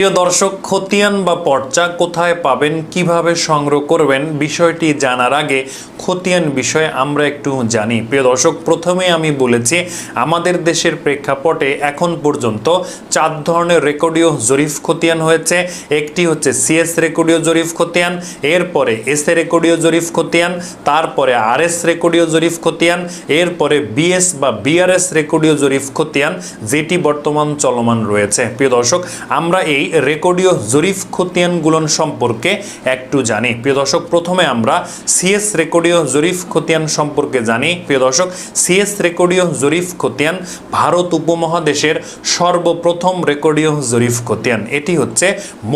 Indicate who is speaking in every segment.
Speaker 1: প্রিয় দর্শক, খতিয়ান বা পর্চা কোথায় পাবেন, কীভাবে সংগ্রহ করবেন, বিষয়টি জানার আগে খতিয়ান বিষয়ে আমরা একটু জানি। প্রিয় দর্শক, প্রথমে আমি বলেছি, আমাদের দেশের প্রেক্ষাপটে এখন পর্যন্ত চার ধরনের রেকর্ডীয় জরিফ খতিয়ান হয়েছে। একটি হচ্ছে সিএস রেকর্ডীয় জরিফ খতিয়ান, এরপরে এস এ রেকর্ডীয় জরিফ খতিয়ান, তারপরে আর এস রেকর্ডীয় জরিফ খতিয়ান, এরপরে বিএস বা বিআরএস রেকর্ডীয় জরিফ খতিয়ান, যেটি বর্তমান চলমান রয়েছে। প্রিয় দর্শক, আমরা এই রেকর্ডীয় জরিফ খতিয়ানগুলোন সম্পর্কে একটু জানি। প্রিয় দর্শক, প্রথমে আমরা সিএস রেকর্ডীয় জরিফ খতিয়ান সম্পর্কে জানি। প্রিয় দর্শক, সিএস রেকর্ডীয় জরিফ খতিয়ান ভারত উপমহাদেশের সর্বপ্রথম রেকর্ডীয় জরিফ খতিয়ান। এটি হচ্ছে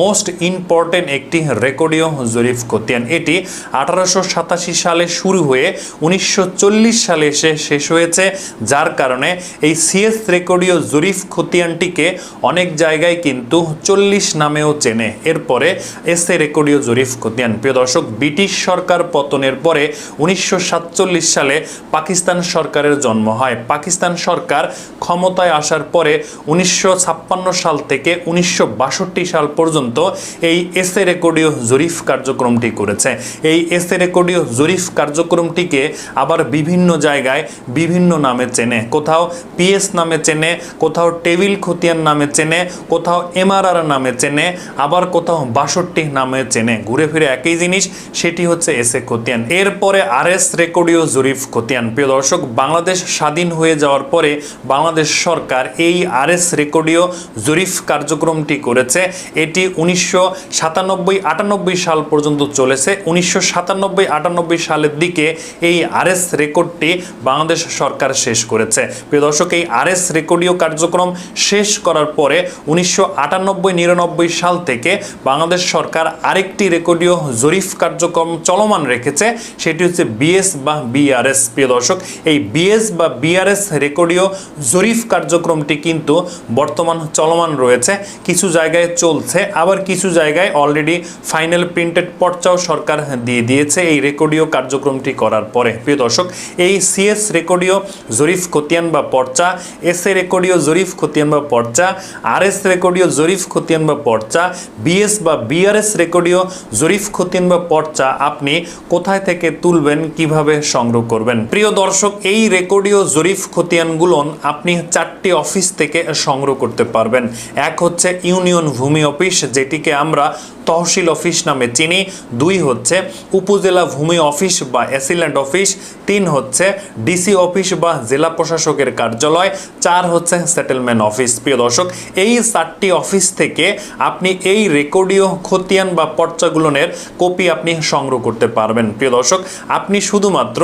Speaker 1: মোস্ট ইম্পর্টেন্ট একটি রেকর্ডীয় জরিফ খতিয়ান। এটি আঠারোশো সাতাশি সালে শুরু হয়ে উনিশশো চল্লিশ সালে এসে শেষ হয়েছে, যার কারণে এই সিএস রেকর্ডীয় জরিফ খতিয়ানটিকে অনেক জায়গায় কিন্তু চল্লিশ নামেও চেনে। এরপরে এস এ রেকর্ডীয় জরিফ খতিয়ান। প্রিয় দর্শক, ব্রিটিশ সরকার পতনের পরে উনিশশো সাতচল্লিশ সালে পাকিস্তান সরকারের জন্ম হয়। পাকিস্তান সরকার ক্ষমতায় আসার পরে উনিশশো সাল থেকে উনিশশো সাল পর্যন্ত এই এস এ রেকর্ডীয় জরিফ কার্যক্রমটি করেছে। এই এস এ রেকর্ডীয় জরিফ কার্যক্রমটিকে আবার বিভিন্ন জায়গায় বিভিন্ন নামে চেনে। কোথাও পিএস নামে চেনে, কোথাও টেবিল খতিয়ান নামে চেনে, কোথাও এমআরআর নামে চেনে, আবার কোথাও বাষট্টি নামে চেনে। ঘুরে ফিরে একই জিনিস, সেটি হচ্ছে এস খতিয়ান। এরপরে আর এস রেকর্ডীয় জরিফ খতিয়ান। প্রিয় দর্শক, বাংলাদেশ স্বাধীন হয়ে যাওয়ার পরে বাংলাদেশ সরকার এই আর এস রেকর্ডীয় জরিফ কার্যক্রমটি করেছে। এটি উনিশশো সাতানব্বই আটানব্বই সাল পর্যন্ত চলেছে। উনিশশো সাতানব্বই আটানব্বই সালের দিকে এই আর এস রেকর্ডটি বাংলাদেশ সরকার শেষ করেছে। প্রিয় দর্শক, এই আর এস রেকর্ডিও কার্যক্রম শেষ করার পরে উনিশশো আটানব্বই নিরানব্বই সাল থেকে বাংলাদেশ সরকার আরেকটি রেকর্ডীয় জরিফ কার্যক্রম চলমান রেখেছে। সেটি হচ্ছে বিএস বা বিআরএস। প্রিয় দর্শক, এই বিএস বা বিআরএস রেকর্ডীয় জরিফ কার্যক্রমটি কিন্তু বর্তমান চলমান রয়েছে। কিছু জায়গায় চলছে, আবার কিছু জায়গায় অলরেডি ফাইনাল প্রিন্টেড পর্চাও সরকার দিয়ে দিয়েছে এই রেকর্ডীয় কার্যক্রমটি করার পরে। প্রিয় দর্শক, এই সিএস রেকর্ডীয় জরিফ খতিয়ান বা পর্চা, এস এ রেকর্ডীয় জরিফ খতিয়ান বা পর্চা, আর এস রেকর্ডীয় জরিফ খতিয়ান বা পর্চা বিএস বা বিআরএস রেকর্ডীয় জরিফ খতিয়ান বা পর্চা আপনি কোথায় থেকে তুলবেন, কীভাবে সংগ্রহ করবেন? প্রিয় দর্শক, এই রেকর্ডীয় জরিফ খতিয়ানগুলো আপনি চারটি অফিস থেকে সংগ্রহ করতে পারবেন। এক হচ্ছে ইউনিয়ন ভূমি অফিস, যেটিকে আমরা তহসিল অফিস নামে চিনি দুই হচ্ছে উপজেলা ভূমি অফিস বা অ্যাসিল্যান্ড অফিস, তিন হচ্ছে ডিসি অফিস বা জেলা প্রশাসকের কার্যালয়, চার হচ্ছে সেটেলমেন্ট অফিস। প্রিয় দর্শক, এই চারটি অফিস থেকে আপনি এই রেকর্ডীয় খতিয়ান বা পর্চাগুলোনের কপি আপনি সংগ্রহ করতে পারবেন। প্রিয় দর্শক, আপনি শুধুমাত্র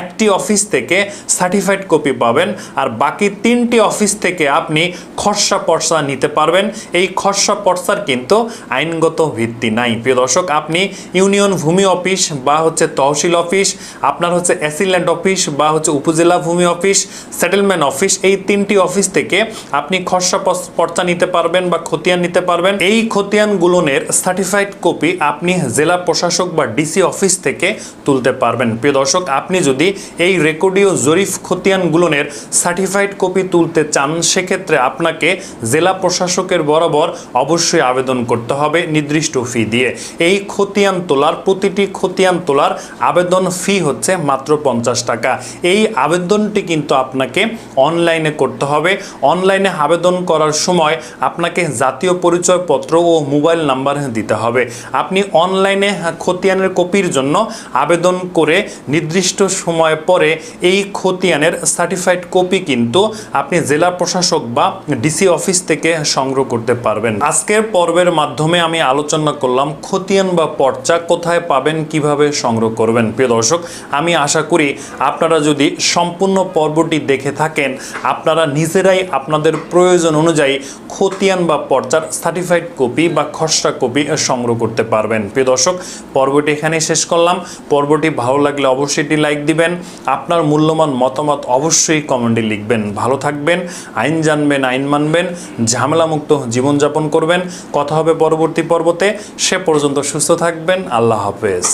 Speaker 1: একটি অফিস থেকে সার্টিফাইড কপি পাবেন আর বাকি তিনটি অফিস থেকে আপনি খসড়া পর্চা নিতে পারবেন। এই খসড়া পর্চার কিন্তু আইনগত ভিত্তি নাই। প্রিয় দর্শক, আপনি ইউনিয়ন ভূমি অফিস বা হচ্ছে তহসিল অফিস, আপনার হচ্ছে অ্যাসিল্যান্ড অফিস বা হচ্ছে উপজেলা ভূমি অফিস, সেটেলমেন্ট অফিস, এই তিনটি অফিস থেকে আপনি খসড়া পর্চা নিতে পারবেন বা খতিয়ান নিতে পারবেন। এই খতিয়ান খতিয়ানগুলোনের সার্টিফাইড কপি আপনি জেলা প্রশাসক বা ডিসি অফিস থেকে তুলতে পারবেন। প্রিয় দর্শক, আপনি যদি এই রেকর্ডীয় জরিফ খতিয়ান খতিয়ানগুলোনের সার্টিফাইড কপি তুলতে চান, সেক্ষেত্রে আপনাকে জেলা প্রশাসকের বরাবর অবশ্যই আবেদন করতে হবে। নির্দিষ্ট ফি দিয়ে। এই খতিয়ান তোলার, প্রতিটি খতিয়ান তোলার আবেদন ফি হচ্ছে মাত্র পঞ্চাশ টাকা। এই আবেদনটি কিন্তু আপনাকে অনলাইনে করতে হবে। অনলাইনে আবেদন করার সময় আপনাকে জাতীয় পরিচয়পত্র ও মোবাইল নাম্বার দিতে হবে। আপনি অনলাইনে খতিয়ানের কপির জন্য আবেদন করে নির্দিষ্ট সময় পরে এই খতিয়ানের সার্টিফাইড কপি কিন্তু আপনি জেলা প্রশাসক বা ডিসি অফিস থেকে সংগ্রহ করতে পারবেন। আজকের পর্বের মাধ্যমে আমি আলোচনা করলাম খতিয়ান বা পর্চা, কোথায় পাবেন, কীভাবে সংগ্রহ করবেন। প্রিয় দর্শক, আমি আশা করি আপনারা যদি সম্পূর্ণ পর্বটি দেখে থাকেন, আপনারা নিজেরাই আপনাদের প্রয়োজন অনুযায়ী খতিয়ান বা পর্চার সার্টিফাইড কপি বা খসড়া কপি সংগ্রহ করতে পারবেন। প্রিয় দর্শক, পর্বটি এখানে শেষ করলাম। পর্বটি ভালো লাগলে অবশ্যই একটি লাইক দিবেন। আপনার মূল্যবান মতামত অবশ্যই কমেন্টে লিখবেন। ভালো থাকবেন, আইন জানবেন, আইন মানবেন, ঝামেলামুক্ত জীবনযাপন করবেন। কথা হবে পরবর্তী পর্বতে। সে পর্যন্ত সুস্থ থাকবেন। আল্লাহ হাফেজ।